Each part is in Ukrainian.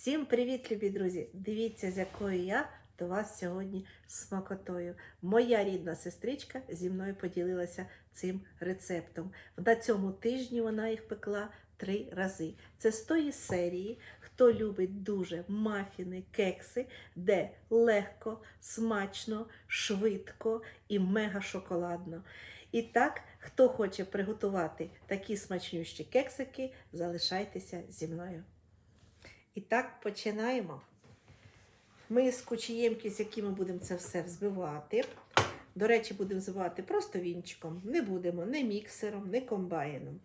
Всім привіт, любі друзі! Дивіться, з якою я до вас сьогодні смакотою. Моя рідна сестричка зі мною поділилася цим рецептом. На цьому тижні вона їх пекла три рази. Це з тої серії, хто любить дуже мафіни, кекси, де легко, смачно, швидко і мега шоколадно. І так, хто хоче приготувати такі смачнющі кексики, залишайтеся зі мною. І так починаємо. Ми з кучіємки, з якими будемо це все взбивати. До речі, будемо взбивати просто вінчиком. Не будемо ні міксером, ні комбайном.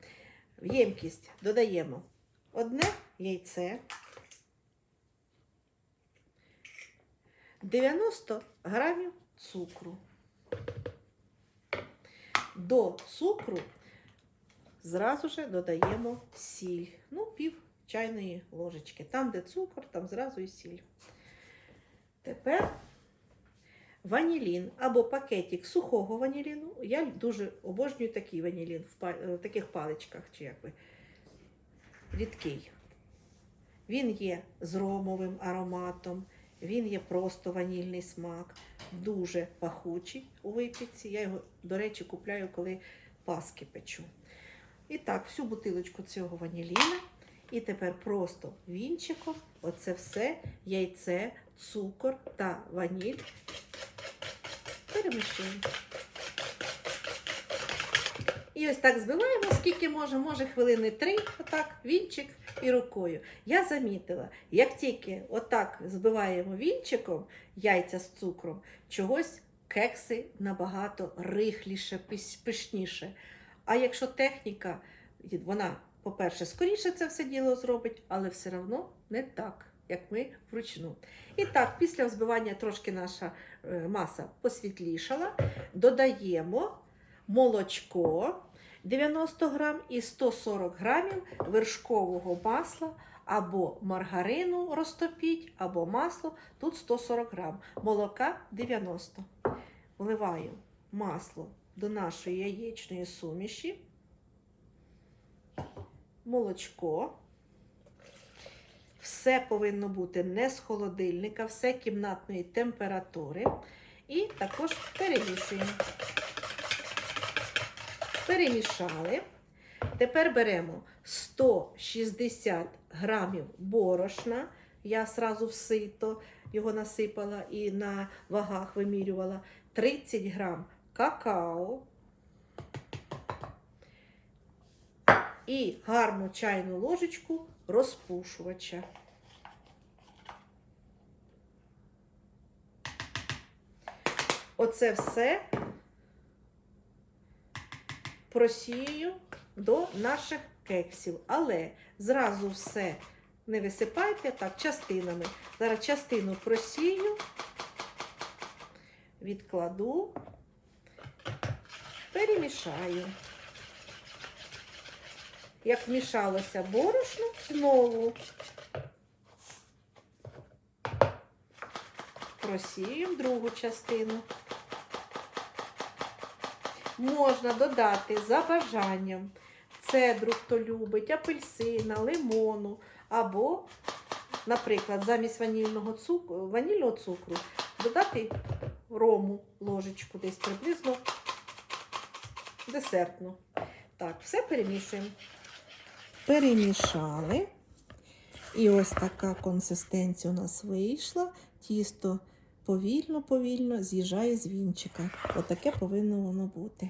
В ємкість додаємо одне яйце, 90 грамів цукру. До цукру зразу же додаємо сіль. Ну, пів чайної ложечки. Там, де цукор, там зразу і сіль. Тепер ванілін або пакетик сухого ваніліну. Я дуже обожнюю такий ванілін в, в таких паличках, чи як би, рідкий. Він є з ромовим ароматом, він є просто ванільний смак, дуже пахучий у випічці. Я його, до речі, купляю, коли паски печу. І так, всю бутилочку цього ваніліна. І тепер просто вінчиком оце все, яйце, цукор та ваніль перемішуємо. І ось так збиваємо, скільки може, може хвилини три, отак, вінчик і рукою. Я замітила, як тільки отак збиваємо вінчиком яйця з цукром, чогось кекси набагато рихліше, пишніше. А якщо техніка, вона, по-перше, скоріше це все діло зробить, але все одно не так, як ми вручну. І так, після взбивання трошки наша е, маса посвітлішала, додаємо молочко 90 грам і 140 грамів вершкового масла або маргарину розтопіть, або масло, тут 140 грам, молока 90. Вливаю масло до нашої яєчної суміші, молочко. Все повинно бути не з холодильника, все кімнатної температури. І також перемішуємо. Перемішали. Тепер беремо 160 грамів борошна. Я сразу в сито його насипала і на вагах вимірювала. 30 грам какао. І гарну чайну ложечку розпушувача. Оце все просію до наших кексів. Але зразу все не висипайте так, частинами. Зараз частину просію, відкладу, перемішаю. Як вмішалося борошно, знову просіємо другу частину. Можна додати за бажанням цедру, хто любить, апельсина, лимону, або, наприклад, замість ванільного цукру, ванільного цукру додати рому ложечку, десь приблизно десертну. Так, все перемішуємо. Перемішали. І ось така консистенція у нас вийшла. Тісто повільно-повільно з'їжджає з вінчика. Отаке повинно воно бути.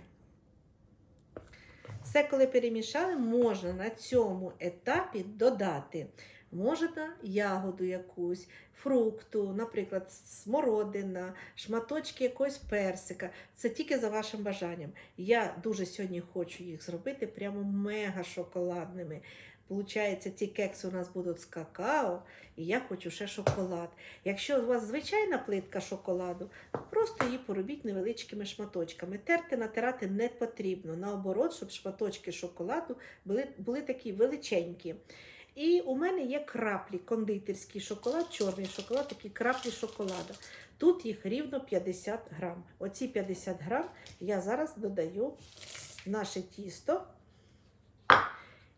Все, коли перемішали, можна на цьому етапі додати. Можна ягоду якусь, фрукту, наприклад, смородина, шматочки якогось персика. Це тільки за вашим бажанням. Я дуже сьогодні хочу їх зробити прямо мега шоколадними. Получається, ці кекси у нас будуть з какао, і я хочу ще шоколад. Якщо у вас звичайна плитка шоколаду, просто її поробіть невеличкими шматочками. Терти натирати не потрібно. Наоборот, щоб шматочки шоколаду були, були такі величенькі. І у мене є краплі, кондитерський шоколад, чорний шоколад, такі краплі шоколаду. Тут їх рівно 50 грам. Оці 50 грам я зараз додаю в наше тісто.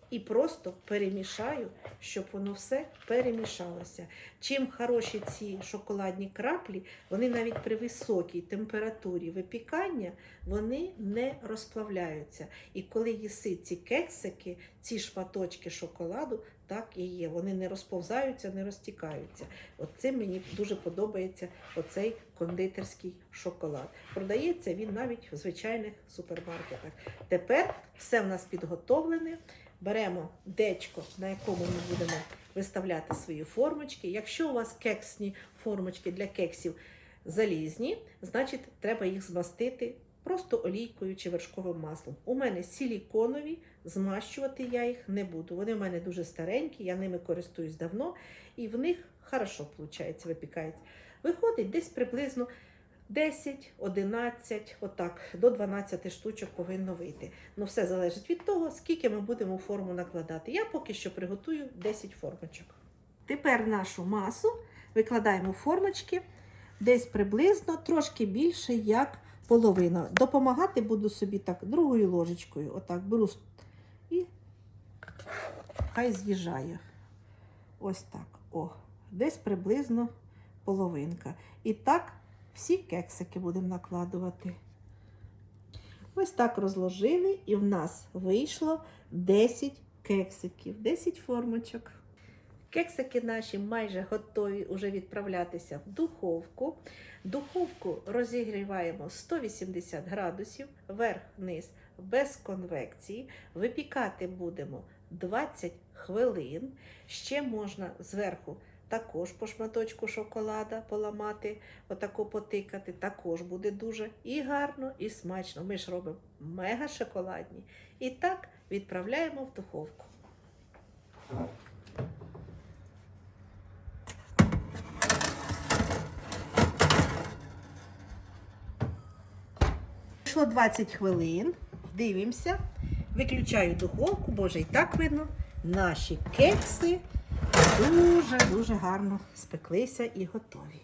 І просто перемішаю, щоб воно все перемішалося. Чим хороші ці шоколадні краплі, вони навіть при високій температурі випікання вони не розплавляються. І коли їси ці кексики, ці шматочки шоколаду, так і є. Вони не розповзаються, не розтікаються. Цим мені дуже подобається оцей кондитерський шоколад. Продається він навіть в звичайних супермаркетах. Тепер все в нас підготовлене. Беремо дечко, на якому ми будемо виставляти свої формочки. Якщо у вас кексні формочки для кексів залізні, значить треба їх змастити просто олійкою чи вершковим маслом. У мене силіконові, змащувати я їх не буду. Вони в мене дуже старенькі, я ними користуюсь давно, і в них хорошо виходить, випікається. Виходить десь приблизно 10, 11, отак, до 12 штучок повинно вийти. Ну, все залежить від того, скільки ми будемо форму накладати. Я поки що приготую 10 формочок. Тепер нашу масу викладаємо формочки десь приблизно трошки більше, як половина. Допомагати буду собі так другою ложечкою. Отак беру і хай з'їжджає. Ось так. О, десь приблизно половинка. І так всі кексики будемо накладувати. Ось так розложили, і в нас вийшло 10 кексиків, 10 формочок. Кексики наші майже готові уже відправлятися в духовку. Духовку розігріваємо 180 градусів, верх-низ без конвекції. Випікати будемо 20 хвилин. Ще можна зверху також по шматочку шоколада поламати, отако потикати. Також буде дуже і гарно, і смачно. Ми ж робимо мега шоколадні. І так відправляємо в духовку. Пройшло 20 хвилин. Дивимося. Виключаю духовку, боже, і так видно. Наші кекси дуже-дуже гарно спеклися і готові.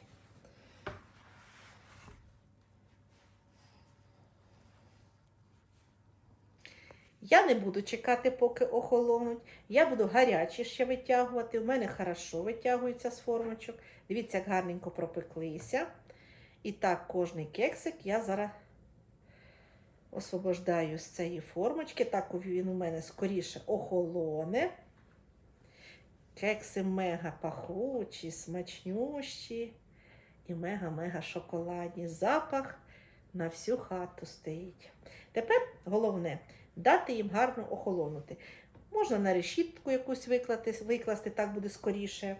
Я не буду чекати, поки охолонуть. Я буду гарячі ще витягувати. У мене хорошо витягується з формочок. Дивіться, як гарненько пропеклися. І так, кожний кексик я зараз освобождаю з цієї формочки. Так він у мене скоріше охолоне. Кекси мега пахучі, смачнющі і мега-мега шоколадні. Запах на всю хату стоїть. Тепер головне дати їм гарно охолонути. Можна на решітку якусь викласти, викласти, так буде скоріше.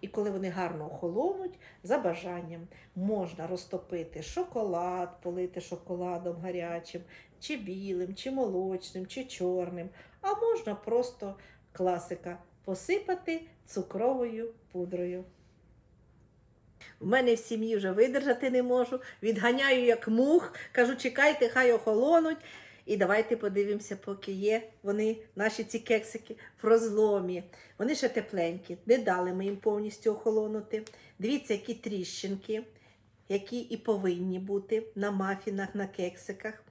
І коли вони гарно охолонуть, за бажанням можна розтопити шоколад, полити шоколадом гарячим, чи білим, чи молочним, чи чорним. А можна просто класика посипати цукровою пудрою. У мене в сім'ї вже видержати не можу. Відганяю як мух, кажу, чекайте, хай охолонуть. І давайте подивимося, поки є вони, наші ці кексики, в розломі. Вони ще тепленькі, не дали ми їм повністю охолонути. Дивіться, які тріщинки, які і повинні бути на мафінах, на кексиках.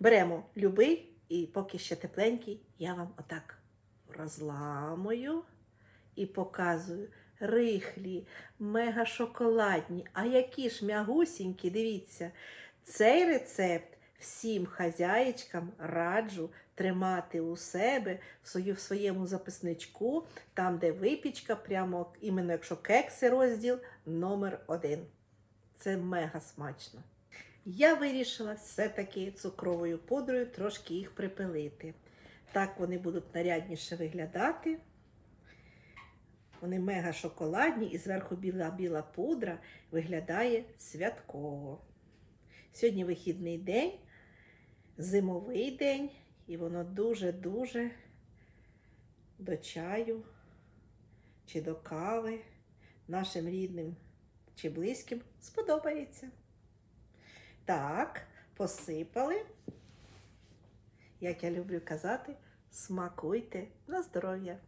Беремо любий, і поки ще тепленький, я вам отак розламую і показую. Рихлі, мега шоколадні. А які ж м'ягусінькі, дивіться, цей рецепт всім хазяїчкам раджу тримати у себе в своєму записничку, там, де випічка, прямо іменно якщо кекси розділ номер один. Це мега смачно. Я вирішила все-таки цукровою пудрою трошки їх припилити. Так вони будуть нарядніше виглядати. Вони мега шоколадні і зверху біла-біла пудра виглядає святково. Сьогодні вихідний день, зимовий день, і воно дуже-дуже до чаю чи до кави нашим рідним чи близьким сподобається. Так, посипали. Як я люблю казати, смакуйте на здоров'я.